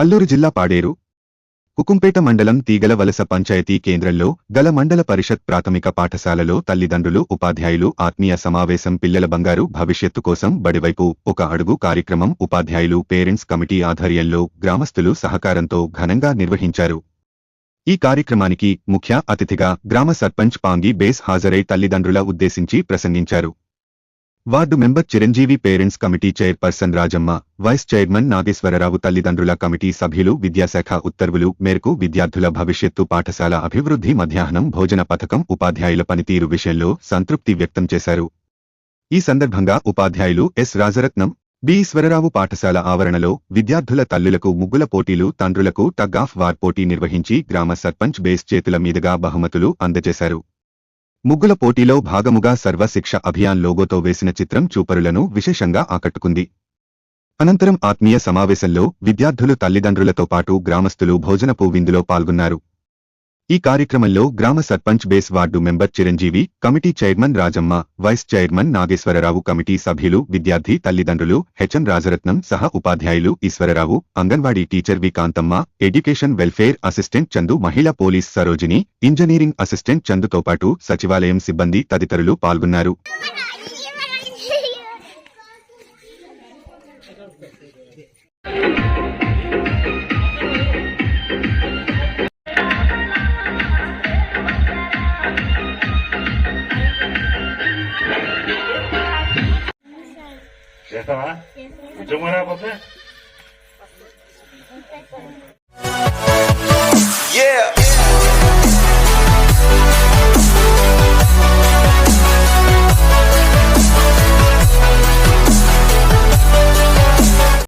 అల్లూరు జిల్లా పాడేరు కుకుంపేట మండలం తీగల వలస పంచాయతీ కేంద్రంలో గల మండల పరిషత్ ప్రాథమిక పాఠశాలలో తల్లిదండ్రులు ఉపాధ్యాయులు ఆత్మీయ సమావేశం పిల్లల బంగారు భవిష్యత్తు కోసం బడివైపు ఒక అడుగు కార్యక్రమం ఉపాధ్యాయులు పేరెంట్స్ కమిటీ ఆధ్వర్యంలో గ్రామస్తులు సహకారంతో ఘనంగా నిర్వహించారు. ఈ కార్యక్రమానికి ముఖ్య అతిథిగా గ్రామ సర్పంచ్ పాంగి బేస్ హాజరై తల్లిదండ్రుల ఉద్దేశించి ప్రసంగించారు. Ward member Chiranjeevi parents committee chairperson Rajamma vice chairman Nageswararao తల్లిదండ్రుల కమిటీ సభ్యులు విద్యాశాఖ ఉత్తర్వులు మేరకు విద్యార్థుల భవిష్యత్తు పాఠశాల అభివృద్ధి మధ్యాహ్నం భోజన పథకం ఉపాధ్యాయుల పనితీరు విషయంలో సంతృప్తి వ్యక్తం చేశారు. ఈ సందర్భంగా ఉపాధ్యాయులు ఎస్ రాజరత్నం బి ఈశ్వరరావు పాఠశాల ఆవరణలో విద్యార్థుల తల్లులకు ముగ్గుల పోటీలు తండ్రులకు టగ్ ఆఫ్ వార్ పోటీ నిర్వహించి గ్రామ సర్పంచ్ బేస్ చేతుల మీదుగా బహుమతులు అందజేశారు. ముగ్గుల పోటీలో భాగముగా సర్వశిక్ష అభియాన్ లోగోతో వేసిన చిత్రం చూపరులను విశేషంగా ఆకట్టుకుంది. అనంతరం ఆత్మీయ సమావేశంలో విద్యార్థులు తల్లిదండ్రులతో పాటు గ్రామస్తులు భోజనపు విందులో పాల్గొన్నారు. ఈ కార్యక్రమంలో గ్రామ sarpanch base ward member Chiranjeevi committee chairman Rajamma vice chairman Nageswararao committee సభ్యులు విద్యార్థి తల్లిదండ్రులు హెచ్ఎం రాజరత్నం సహా ఉపాధ్యాయులు Eswararao anganwadi teacher V Kanthamma education welfare assistant Chandu మహిళా పోలీస్ సరోజిని ఇంజనీరింగ్ అసిస్టెంట్ చందుతో పాటు సచివాలయం సిబ్బంది తదితరులు పాల్గొన్నారు. చేస్తావా? ఉద్యోగం రాకపోతే?